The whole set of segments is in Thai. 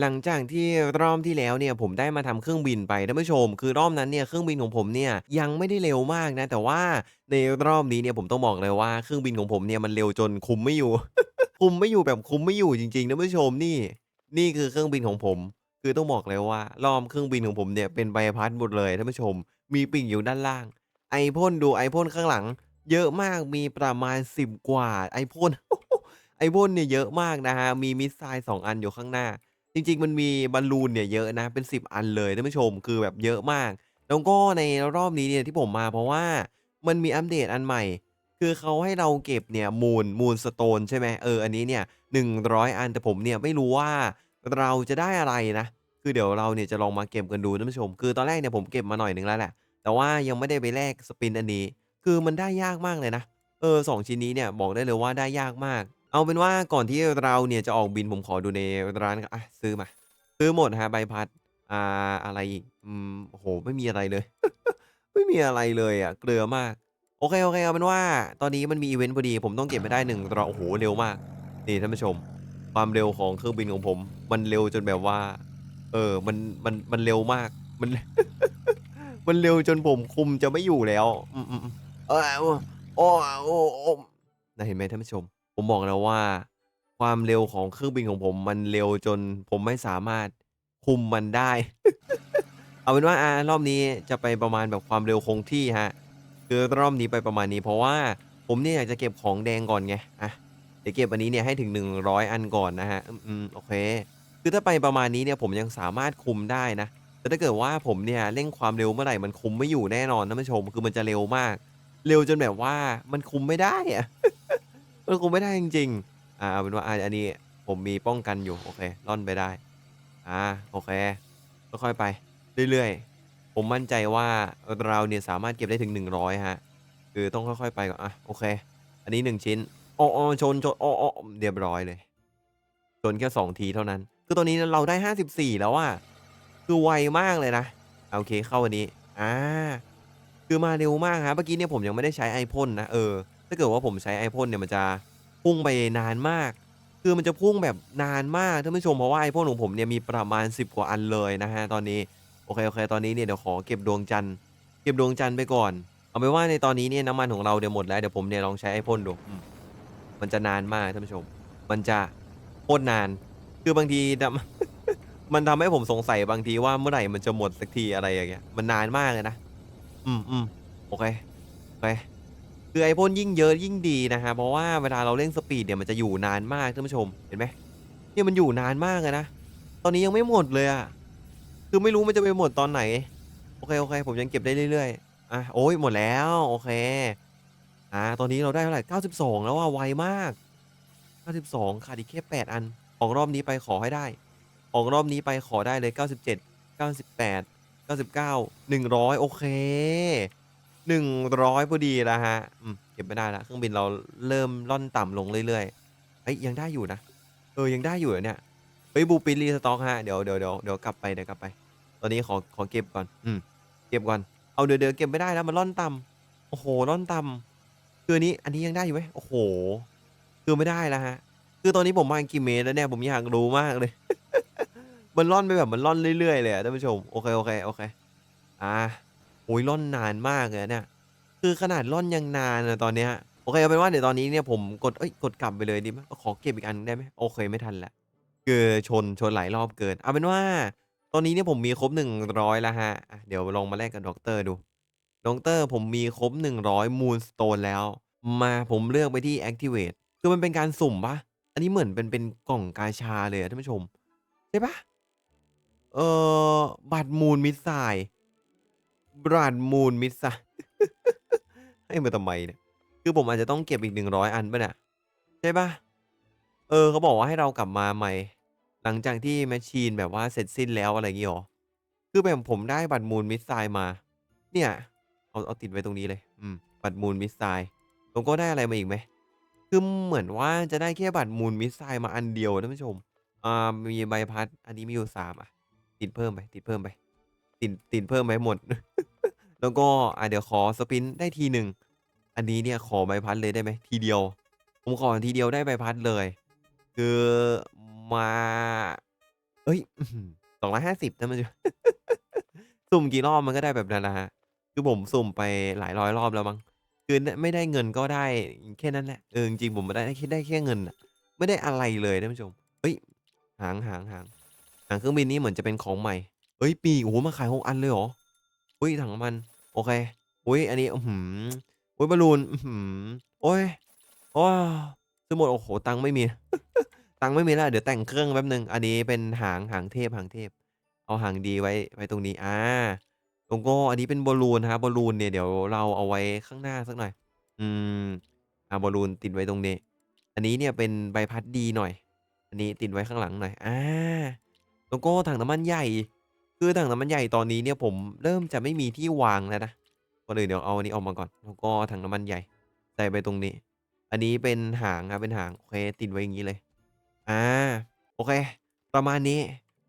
หลังจากที่รอบที่แล้วเนี่ยผมได้มาทำเครื่องบินไปท่านผู้ชม คือรอบนั้นเนี่ยเครื่องบินของผมเนี่ยยังไม่ได้เร็วมากนะ แต่ว่าในรอบนี้เนี่ยผมต้องบอกเลยว่าเครื่องบินของผมเนี่ยมันเร็วจนคุมไม่อยู่ คุมไม่อยู่แบบคุมไม่อยู่จริงๆท่านผู้ชมนี่ นี่คือเครื่องบินของผม คือต้องบอกเลยว่ารอบเครื่องบินของผมเนี่ยเป็นใบพัดหมดเลยท่านผู้ชม มีปีกอยู่ด้านล่าง ไอพ่นดูไอพ่นข้างหลัง เยอะมากมีประมาณ10กว่าไอพ่นไอพ่นเนี่ยเยอะมากนะฮะมีมิสไซล์2อันอยู่ข้างหน้า จริง ๆ มันมีบอลลูนเนี่ยเยอะนะ เป็น 10 อันเลยท่านผู้ชม คือแบบเยอะมาก แล้วก็ในรอบนี้เนี่ยที่ผมมาเพราะว่ามันมีอัปเดตอันใหม่ คือเขาให้เราเก็บเนี่ยมูลมูลสโตนใช่ไหมเอออันนี้เนี่ย100 อันแต่ผมเนี่ยไม่รู้ว่าเราจะได้อะไรนะ คือเดี๋ยวเราเนี่ยจะลองมาเก็บกันดูท่านผู้ชม คือตอนแรกเนี่ยผมเก็บมาหน่อยหนึ่งแล้วแหละ แต่ว่ายังไม่ได้ไปแลกสปินอันนี้ คือมันได้ยากมากเลยนะ เออสองชิ้นนี้เนี่ยบอกได้เลยว่าได้ยากมาก เอาเป็นว่าก่อนที่เราเนี่ยจะออกบินผมขอดูในร้านก่อนอะซื้อมา ซื้อหมดฮะใบพัด อ่าอะไรอีกอืมโอ้โหไม่มีอะไรเลย ไม่มีอะไรเลยอะเกลือมาก โอเคโอเคเอาเป็นว่า ตอนนี้มันมีอีเวนต์พอดี ผมต้องเก็บให้ได้1รอโอ้โฮเร็วมากนี่ท่านผู้ชม ความเร็วของเครื่องบินของผม มันเร็วจนแบบว่า เออมันมันมันเร็วมากมัน มันเร็วจนผมคุมจะไม่อยู่แล้วอืมๆๆเออโอ้โอ้โอ้โอ้นะเห็นไหมท่านผู้ชม ผมบอกแล้วว่า ความเร็วของเครื่องบินของผมมันเร็วจนผมไม่สามารถคุมมันได้ เอาเป็นว่าอ่ารอบนี้จะไปประมาณแบบความเร็วคงที่ฮะคือรอบนี้ไปประมาณนี้ เพราะว่าผมเนี่ยอยากจะเก็บของแดงก่อนไงอะเดี๋ยวเก็บอันนี้เนี่ยให้ถึง 100 อันก่อนนะฮะอืมโอเค คือถ้าไปประมาณนี้เนี่ยผมยังสามารถคุมได้นะแต่ถ้าเกิดว่าผมเนี่ยเร่งความเร็วเมื่อไหร่มันคุมไม่อยู่แน่นอนท่านผู้ชมคือมันจะเร็วมาก เร็วจนแบบว่ามันคุมไม่ได้อะ มันคุมไม่ได้จริงๆอ่าเอาเป็นว่าอาอันนี้ผมมีป้องกันอยู่ โอเคร่อนไปได้ อ่าโอเคค่อยๆไป เรื่อยๆ ผมมั่นใจว่าเราเนี่ยสามารถเก็บได้ถึง 100 ฮะ คือต้องค่อยๆ ไปก่อนอะโอเค อันนี้ 1 ชิ้นอ้อๆชนๆอ้อเรียบร้อยเลย ชนแค่ 2 ทีเท่านั้น คือตอนนี้เราได้ 54 แล้วอะคือไวมากเลยนะ โอเคเข้าอันนี้ อ่า คือมาเร็วมากครับเมื่อกี้เนี่ยผมยังไม่ได้ใช้ไอพ่นนะ เออ ถ้าเกิดว่าผมใช้ไอพ่นเนี่ยมันจะพุ่งไปนานมาก คือมันจะพุ่งแบบนานมากท่านผู้ชมเพราะว่าไอพ่นของผมเนี่ยมีประมาณ 10 กว่าอันเลยนะฮะตอนนี้โอเคโอเคตอนนี้เนี่ยเดี๋ยวขอเก็บดวงจันทร์เก็บดวงจันทร์ไปก่อน เอาเป็นว่าในตอนนี้เนี่ยน้ำมันของเราเนี่ยวหมดแล้วเดี๋ยวผมเนี่ยลองใช้ไอพ่นดูมันจะนานมากท่านผู้ชม มันจะโคตรนาน คือบางทีมันทำให้ผมสงสัยบางทีว่าเมื่อไหร่มันจะหมดสักทีอะไรอย่างเงี้ย มันนานมากเลยนะ อืมอืมโอเค โอเค คือไอพ่นยิ่งเยอะยิ่งดีนะฮะเพราะว่าเวลาเราเร่งสปีดเนี่ยมันจะอยู่นานมากท่านผู้ชมเห็นไหมเนี่ยมันอยู่นานมากเลยนะตอนนี้ยังไม่หมดเลยอะคือไม่รู้มันจะไปหมดตอนไหน โอเคโอเค ผมยังเก็บได้เรื่อยๆอะโอ้ยหมดแล้วโอเคอ่าตอนนี้เราได้เท่าไหร่92 แล้วว่าไวมาก 92ขาดอีกแค่8อันออกรอบนี้ไปขอให้ได้ออกรอบนี้ไปขอได้เลย 97 98 99 100 โอเค 100พอดีแล้วครับอืมเก็บไม่ได้แล้วเครื่องบินเราเริ่มล่อนต่ำลงเรื่อยๆเฮ้ยยังได้อยู่นะ เออยังได้อยู่เหรอเนี่ยเฮ้ยบูปินรีสต็อกฮะเดี๋ยวเดี๋ยวเดี๋ยวเดี๋ยวกลับไปเดี๋ยวกลับไป ตอนนี้ขอขอเก็บก่อน อืมเก็บก่อนเอาเดี๋ยวเดี๋ยวเก็บไม่ได้แล้วมันล่อนต่ำโอ้โหล่อนต่ำคืออันนี้อันนี้ยังได้อยู่ไหมโอ้โห คือไม่ได้แล้วฮะ คือตอนนี้ผมมากี่เมตรแล้วเนี่ยผมอยากรู้มากเลย มันล่อนไปแบบมันล่อนเรื่อยๆเลยอะท่านผู้ชมโอเคโอเคโอเค อ่า โอ้ยล่อนนานมากเลยเนี่ย คือขนาดล่อนยังนานอะตอนเนี้ย โอเคเอาเป็นว่าเดี๋ยวตอนนี้เนี่ยผมกดเอ้ยกดกลับไปเลยดีไหมขอเก็บอีกอันได้ไหมโอเคไม่ทันล้วคือชนชนหลายรอบเกิน เอาเป็นว่า ตอนนี้เนี่ยผมมีครบ100แล้วฮะอะเดี๋ยวลองมาแลกกับด็อกเตอร์ดูด็อกเตอร์ผมมีครบ100 Moonstone แล้ว มาผมเลือกไปที่ Activate คือมันเป็นการสุ่มปะอันนี้เหมือนเป็นเป็นกล่องกาชาเลยอะท่านผู้ชมใช่ปะเออบัตรมูลมิสไซล์ บัตรมูลมิสซล์ให้มาทำไมเนี่ย คือผมอาจจะต้องเก็บอีก100อันป่ะเนี่ยใช่ปะเออเขาบอกว่าให้เรากลับมาใหม่ หลังจากที่แมชชีนแบบว่าเสร็จสิ้นแล้วอะไรอย่างงี้เหรอ คือแบบผมได้บัตรมูลมิสไซล์มา เนี่ย เอาเอาติดไว้ตรงนี้เลย อืม บัตรมูลมิสไซล์ผมก็ได้อะไรมาอีกไหม คือเหมือนว่าจะได้แค่บัตรมูลมิสไซล์มาอันเดียวท่านผู้ชม อ่า มีใบพัด อันนี้มีอยู่3อะติดเพิ่มไป ติดเพิ่มไป ติดติดเพิ่มไปหมด แล้วก็อ่าเดี๋ยวขอสปินได้ทีหนึ่งอันนี้เนี่ยขอใบพัดเลยได้ไหมทีเดียว ผมขอทีเดียวได้ใบพัดเลย คือมาเอเฮ้ยสอื้อฮือ250ท่านผู้ชมสุ่มกี่รอบมันก็ได้แบบนั้นแหละคือผมสุ่มไปหลายร้อยรอบแล้วมั้งคือไม่ได้เงินก็ได้แค่นั้นแหละเออจริงๆผมอะได้แค่ได้แค่เงินไม่ได้อะไรเลยท่านผู้ชมเฮ้ยหางหางหางหางเครื่องบินนี้เหมือนจะเป็นของใหม่เฮ้ยปีโอ้โฮมาขาย6อันเลยเหรอ? อุ๊ยถังน้ำมัน โอเค อุ๊ยอันนี้อื้อฮืออุ๊ยบอลลูนอื้อโอ๊ยโอ้ซื้อหมดโอ้โฮตังค์ไม่มี ตังค์ไม่มีแล้วเดี๋ยวแต่งเครื่องแป๊บหนึ่งอันนี้เป็นหางหางเทพหางเทพ เอาหางดีไว้ไว้ตรงนี้อ่าแล้วก็อันนี้เป็นบอลลูนนะครับบอลลูนเนี่ยเดี๋ยวเราเอาไว้ข้างหน้าสักหน่อย อืมอ่าบอลลูนติดไว้ตรงนี้ อันนี้เนี่ยเป็นใบพัดดีหน่อย อันนี้ติดไว้ข้างหลังหน่อยอ่าแล้วก็ถังน้ำมันใหญ่ คือถังน้ำมันใหญ่ตอนนี้เนี่ยผมเริ่มจะไม่มีที่วางแล้วนะก่อนอื่นเดี๋ยวเอาอันนี้ออกมาก่อน แล้วก็ถังน้ำมันใหญ่ใส่ไปตรงนี้ อันนี้เป็นหางครับเป็นหางโอเคติดไว้อย่างงี้เลย อ่าโอเค ประมาณนี้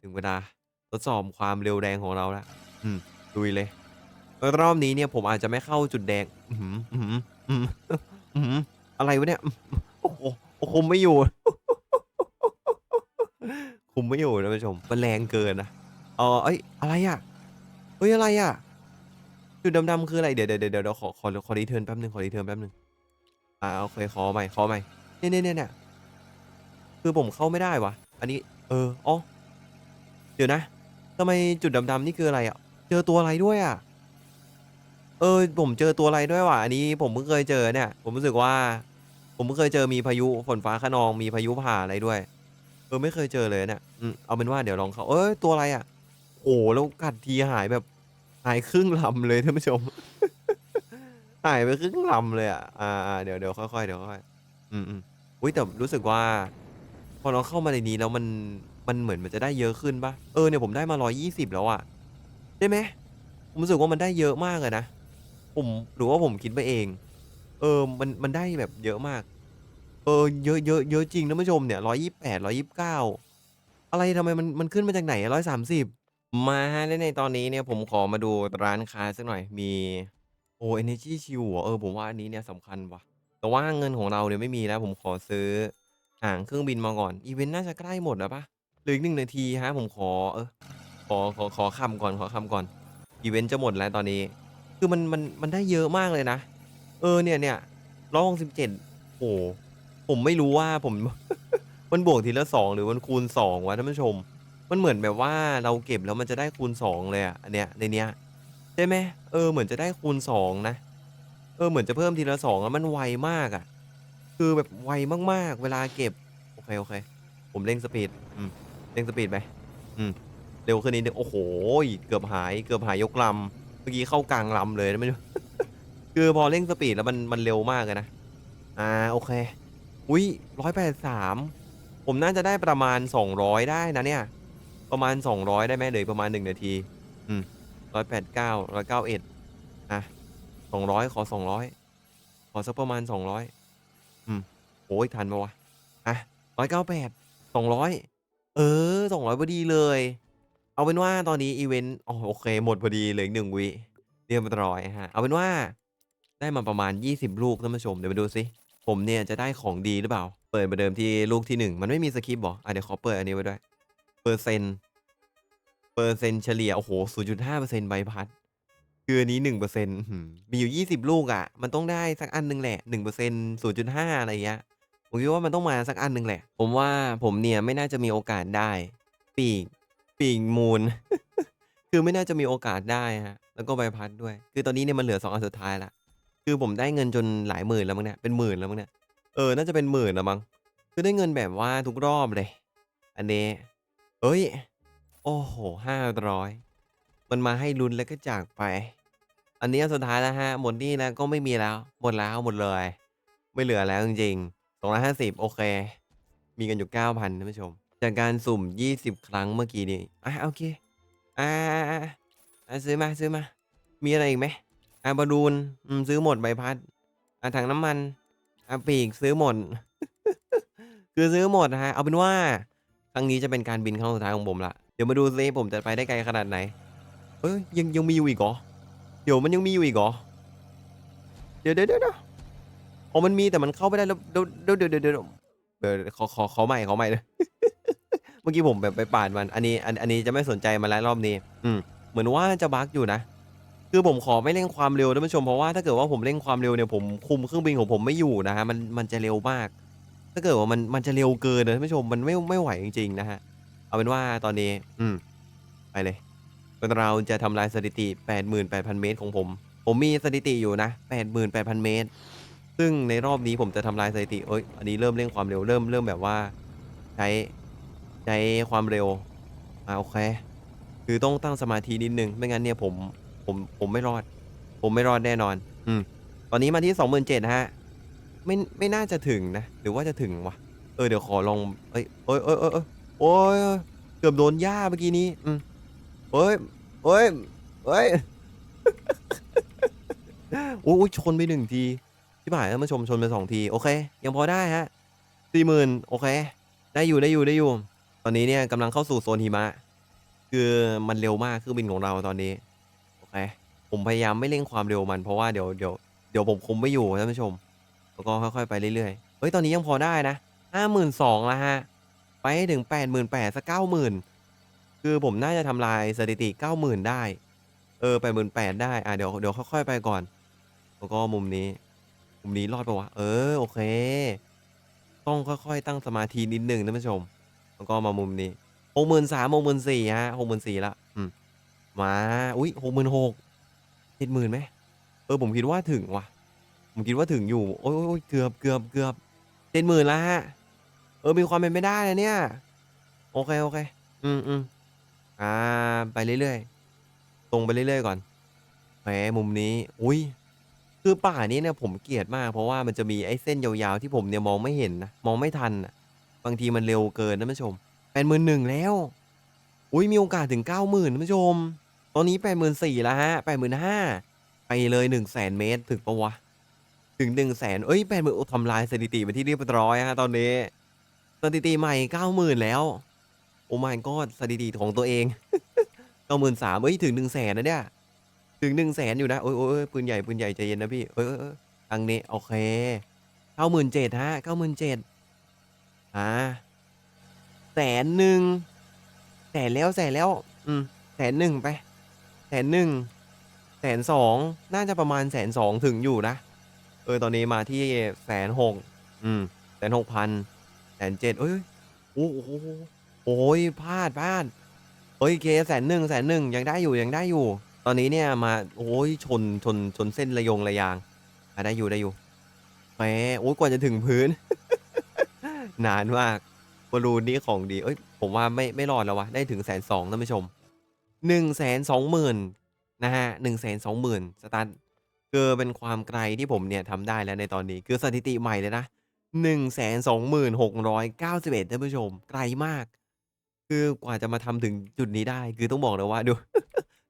ถึงเวลาทดสอบความเร็วแรงของเราแล้วอืมลุยเลยรอบนี้เนี่ยผมอาจจะไม่เข้าจุดแดง อื้อฮืออื้อฮืออื้อฮืออื้อฮืออะไรวะเนี่ยโอ้โฮคุมไม่อยู่คุมไม่อยู่ท่านผู้ชมมันแรงเกินนะ เออเฮ้ยอะไรอะ?เฮ้ยอะไรอะ?จุดดำๆคืออะไร?เดี๋ยวๆๆเดี๋ยวๆขอขอขอรีเทิร์นแป๊บหนึ่งขอรีเทิร์นแป๊บหนึ่งอาโอเคขอใหม่ขอใหม่เนี่ยๆๆๆคือผมเข้าไม่ได้ว่ะอันนี้ เอออ๋อเดี๋ยวนะทำไมจุดดำๆนี่คืออะไรอะ?เจอตัวอะไรด้วยอะ?เออ ผมเจอตัวอะไรด้วยว่ะ อันนี้ผมเพิ่งเคยเจอเนี่ย ผมรู้สึกว่า ผมเพิ่งเคยเจอมีพายุฝนฟ้าคะนองมีพายุผ่าอะไรด้วย เออไม่เคยเจอเลยเนี่ยอืมเอาเป็นว่าเดี๋ยวลองเขาเฮ้ยตัวอะไรอะ? โอ้โฮแล้วกัดทีหายแบบ หายครึ่งลำเลยท่านผู้ชม หายไปครึ่งลำเลยอะอ่าๆเดี๋ยวค่อยๆเดี๋ยวค่อยๆอืมๆอุ๊ยแต่รู้สึกว่า พอเราเข้ามาในนี้แล้วมันมันเหมือนมันจะได้เยอะขึ้นปล่า?เออเนี่ยผมได้มา120แล้วอะใช่ไหม?ผมรู้สึกว่ามันได้เยอะมากเลยนะผมหรือว่าผมคิดไปเอง เออมันมันได้แบบเยอะมาก เออเยอะเยอะเยอะจริงท่านผู้ชมเนี่ย128 129อะไรทำไมมันมันขึ้นมาจากไหนอะ130มาค รับและในตอนนี้เนี่ยผมขอมาดูร้านค้าสักหน่อยมี โอ้ Energy Shield เอ?อผมว่าอันนี้เนี่ยสำคัญว่ะ แต่ว่าเงินของเราเนี่ยไม่มีแล้ว ผมขอซื้อหางเครื่องบินมาก่อนอิเวนต์น่าจะใกล้หมดแล้วปล่า?เหลืออีก1นาทีครับผมขอเออขอขอขอคำก่อนขอคำก่อนอิเวนต์จะหมดแล้วตอนนี้ คือมันมันมันได้เยอะมากเลยนะ เออเนี่ยๆ167โอ้โฮผมไม่รู้ว่าผม มันบวกทีละ2หรือมันคูณ2วะท่านผู้ชม มันเหมือนแบบว่าเราเก็บแล้วมันจะได้คูณ2เลยอะอันเนี้ยในเนี้ยใช่ไหม?เออเหมือนจะได้คูณ2นะ เออเหมือนจะเพิ่มทีละ2แล้วมันไวมากอะคือแบบไวมากๆ เวลาเก็บ โอเคๆผมเร่งสปีดอืมเร่งสปีดไปอืมเร็วขึ้นนิดนึงโอ้โฮเกือบหายเกือบหายยกลำเมื่อกี้เข้ากลางลำเลยท่านผู้คือพอเร่งสปีดแล้วมันมันเร็วมากเลยนะอ่าโอเค อุ๊ย183ผมน่าจะได้ประมาณ200ได้นะเนี่ย ประมาณ 200 ได้ไหม?เลืออีกประมาณ 1 นาที อืม189 191อยเก้าเอ็ดนะ200ขอ200ขอสักประมาณ200อืมโอ้โฮทันเปล่าวะ?อะ198 200เออ200พอดีเลย เอาเป็นว่าตอนนี้อิเวนต์อ๋อโอเค หมดพอดีเหลืออีก1วิเรียบร้อยครับเอาเป็นว่าได้มาประมาณ 20 ลูกท่านผู้ชม เดี๋ยวมาดูซิผมเนี่ยจะได้ของดีหรือเปล่า?เปิดประเดิมที่ลูกที่ 1 มันไม่มีสคริปต์หรอ?อาเดี๋ยวขอเปิดอันนี้ไว้ด้วย เปอร์เซ็นต์เปอร์เซ็นต์เฉลี่ย โอ้โฮ0.5%ใบพัด คืออันนี้1%อื้อฮือมีอยู่ 20 ลูกอะมันต้องได้สักอันหนึ่งแหละ1% 0.5 อะไรอย่างเงี้ย ผมคิดว่ามันต้องมาสักอันหนึ่งแหละ ผมว่าผมเนี่ยไม่น่าจะมีโอกาสได้ ปีก ปีกมูล คือไม่น่าจะมีโอกาสได้ครับแล้วก็ใบพัดด้วย คือตอนนี้เนี่ยมันเหลือ2อันสุดท้ายล้วคือผมได้เงินจนหลายหมื่นแล้วมั้งเนี่ย เป็นหมื่นแล้วมั้งเนี่ย เออ น่าจะเป็นหมื่นแล้วมั้ง คือได้เงินแบบว่าทุกรอบเลย อันนี้ เฮ้ย โอ้โฮ500มันมาให้ลุ้นแล้วก็จากไป อันนี้อันสุดท้ายแล้วครับหมดนี้แล้วก็ไม่มีแล้ว หมดแล้วหมดเลย ไม่เหลือแล้วจริงๆ250โอเค มีกันอยู่9,000ท่านผู้ชม จากการสุ่ม20ครั้งเมื่อกี้นี้อาโอเคอาๆๆๆอาซื้อมาซื้อมา มีอะไรอีกไหม?อาบอลูนอืมซื้อหมดใบพัดอาถังน้ำมันอาปีกซื้อหมด คือซื้อหมดครับเอาเป็นว่า ครั้งนี้จะเป็นการบินครั้งสุดท้ายของผมล้วเดี๋ยวมาดูซิผมจะไปได้ไกลขนาดไหนเฮ้ยยังยังมีอยู่อีกเหรอ?เดี๋ยวมันยังมีอยู่อีกเหรอ?เดี๋ยวๆๆๆอ๋อมันมีแต่มันเข้าไม่ได้แล้วแล้วแล้วเดี๋ยวเดี๋ยวขอขอขอใหม่ขอใหม่เลยเมื่อกี้ผมแบบไปปาดมัน อันนี้อันอันนี้จะไม่สนใจมันแล้วรอบนี้ อืมเหมือนว่าจะบั๊กอยู่นะคือผมขอไม่เร่งความเร็วท่านผู้ชมเพราะว่าถ้าเกิดว่าผมเร่งความเร็วเนี่ยผมคุมเครื่องบินของผมไม่อยู่นะฮะมันมันจะเร็วมาก ถ้าเกิดว่ามันมันจะเร็วเกินนะท่านผู้ชมมันไม่ไม่ไหวจริงๆนะฮะ เอาเป็นว่าตอนนี้ อืม ไปเลยเราจะทำลายสถิติ 88,000 เมตรของผม ผมมีสถิติอยู่นะ 88,000 เมตร ซึ่งในรอบนี้ผมจะทำลายสถิติเอ้ยอันนี้เริ่มเร่งความเร็วเริ่มเริ่มแบบว่า ใช้ใช้ความเร็วอ่าโอเค คือต้องตั้งสมาธินิดนึง ไม่งั้นเนี่ยผมผมผมไม่รอด ผมไม่รอดแน่นอน อืม ตอนนี้มาที่ 27,000นะฮะ ไม่ไม่น่าจะถึงนะ หรือว่าจะถึงวะ เออเดี๋ยวขอลองเอ้ยเอ้ยเอ้ยเอ้ยเอ้ยโอ้ยเกือบโดนหญ้าเมื่อกี้นี้อืมเอ้ยเอ้ยเอ้ยโอ้ยชนไปหนึ่งทีที่บ่ายท่านผู้ชมชนไปสองที โอเค ยังพอได้ฮะสี่หมื่นโอเค ได้อยู่ได้อยู่ได้อยู่ ตอนนี้เนี่ยกำลังเข้าสู่โซนหิมะ คือมันเร็วมากเครื่องบินของเราตอนนี้ โอเค ผมพยายามไม่เร่งความเร็วมันเพราะว่าเดี๋ยวเดี๋ยวเดี๋ยวผมคุมไม่อยู่ท่านผู้ชม แล้วก็ค่อยๆไปเรื่อยๆ เฮ้ย ตอนนี้ยังพอได้นะห้าหมื่นสองแล้วฮะ ไปให้ถึงแปดหมื่นแปดสักเก้าหมื่นคือผมน่าจะทำลายสถิติเก้าหมื่นได้ เออแปดหมื่นแปดได้ อะเดี๋ยวเดี๋ยวค่อยๆไปก่อน แล้วก็มุมนี้ มุมนี้รอดปะวะ เออ โอเค ต้องค่อยๆ ตั้งสมาธินิดหนึ่งท่านผู้ชม แล้วก็มามุมนี้หกหมื่นสามหกหมื่นสี่ฮะหกหมื่นสี่ละอืมมา อุ้ยหกหมื่นหกเจ็ดหมื่นไหมเออผมคิดว่าถึงว่ะ ผมคิดว่าถึงอยู่ โอ้ยโอ้ยเกือบเกือบเกือบเจ็ดหมื่นแล้วฮะ เออ มีความเป็นไปได้นะเนี่ย โอเค โอเค อืมอืมอ่า ไปเรื่อยๆ ตรงไปเรื่อยๆก่อนแหมมุมนี้ อุ้ย คือป่านี้เนี่ยผมเกลียดมาก เพราะว่ามันจะมีไอ้เส้นยาวๆ ที่ผมเนี่ยมองไม่เห็นนะ มองไม่ทันอะบางทีมันเร็วเกินนะท่านผู้ชมแปดหมื่นหนึ่งแล้ว อุ้ย มีโอกาสถึงเก้าหมื่นท่านผู้ชม ตอนนี้แปดหมื่นสี่แล้วฮะแปดหมื่นห้าไปเลยหนึ่งแสนเมตรถึงปะวะ ถึงหนึ่งแสนเอ้ยแปดหมื่นทำลายสถิติไปที่เรียบร้อยฮะตอนนี้ สถิติใหม่เก้าหมื่นแล้ว โอ้ my god สถิติของตัวเองเก้าหมื่นสามเอ้ย ถึงหนึ่งแสนนะเนี่ย ถึงหนึ่งแสนอยู่นะ โอ้ยโอ้ยปืนใหญ่ ปืนใหญ่ใจเย็นนะพี่เอ้ยเอ้ยเอ้ยทางนี้ โอเคเก้าหมื่นเจ็ดฮะเก้าหมื่นเจ็ดอ่าแสนหนึ่งแสนแล้วแสนแล้ว อืมแสนหนึ่งไปแสนหนึ่งแสนสองน่าจะประมาณแสนสองถึงอยู่นะ เออตอนนี้มาที่แสนหกอืมแสนหกพันแสนเจ็ดเอ้ยโอ้โหโอ้ยพลาดพลาดเฮ้ยเคแสนหนึ่งแสนหนึ่งยังได้อยู่ยังได้อยู่ ตอนนี้เนี่ยมาโอ้ยชนชนชนเส้นระยงระยางอะได้อยู่ได้อยู่แหมโอ้ยกว่าจะถึงพื้น นานมากบอลลูนนี้ของดีเอ้ยผมว่าไม่ไม่รอดแล้ววะได้ถึงแสนสองท่านผู้ชมหนึ่งแสนสองหมื่นนะฮะหนึ่งแสนสองหมื่นสตาร์ท คือเป็นความไกลที่ผมเนี่ยทำได้แล้วในตอนนี้ คือสถิติใหม่เลยนะหนึ่งแสนสองหมื่นหกร้อยเก้าสิบเอ็ดท่านผู้ชม ไกลมาก คือกว่าจะมาทำถึงจุดนี้ได้ คือต้องบอกเลยว่าดู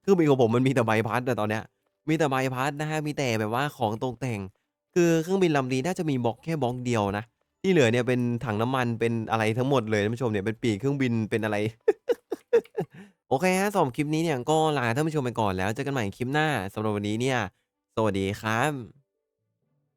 เครื่องบินของผมมันมีแต่ใบพัดแต่ตอนเนี้ย มีแต่ใบพัดนะฮะ มีแต่แบบว่าของตกแต่ง คือเครื่องบินลำนี้น่าจะมีบล็อกแค่บล็อกเดียวนะ ที่เหลือเนี่ยเป็นถังน้ำมัน เป็นอะไรทั้งหมดเลยท่านผู้ชมเนี่ย เป็นปีกเครื่องบิน เป็นอะไร โอเคฮะสำหรับคลิปนี้เนี่ยก็ลาท่านผู้ชมไปก่อนแล้วเจอกันใหม่คลิปหน้าสำหรับวันนี้เนี่ย สวัสดีครับ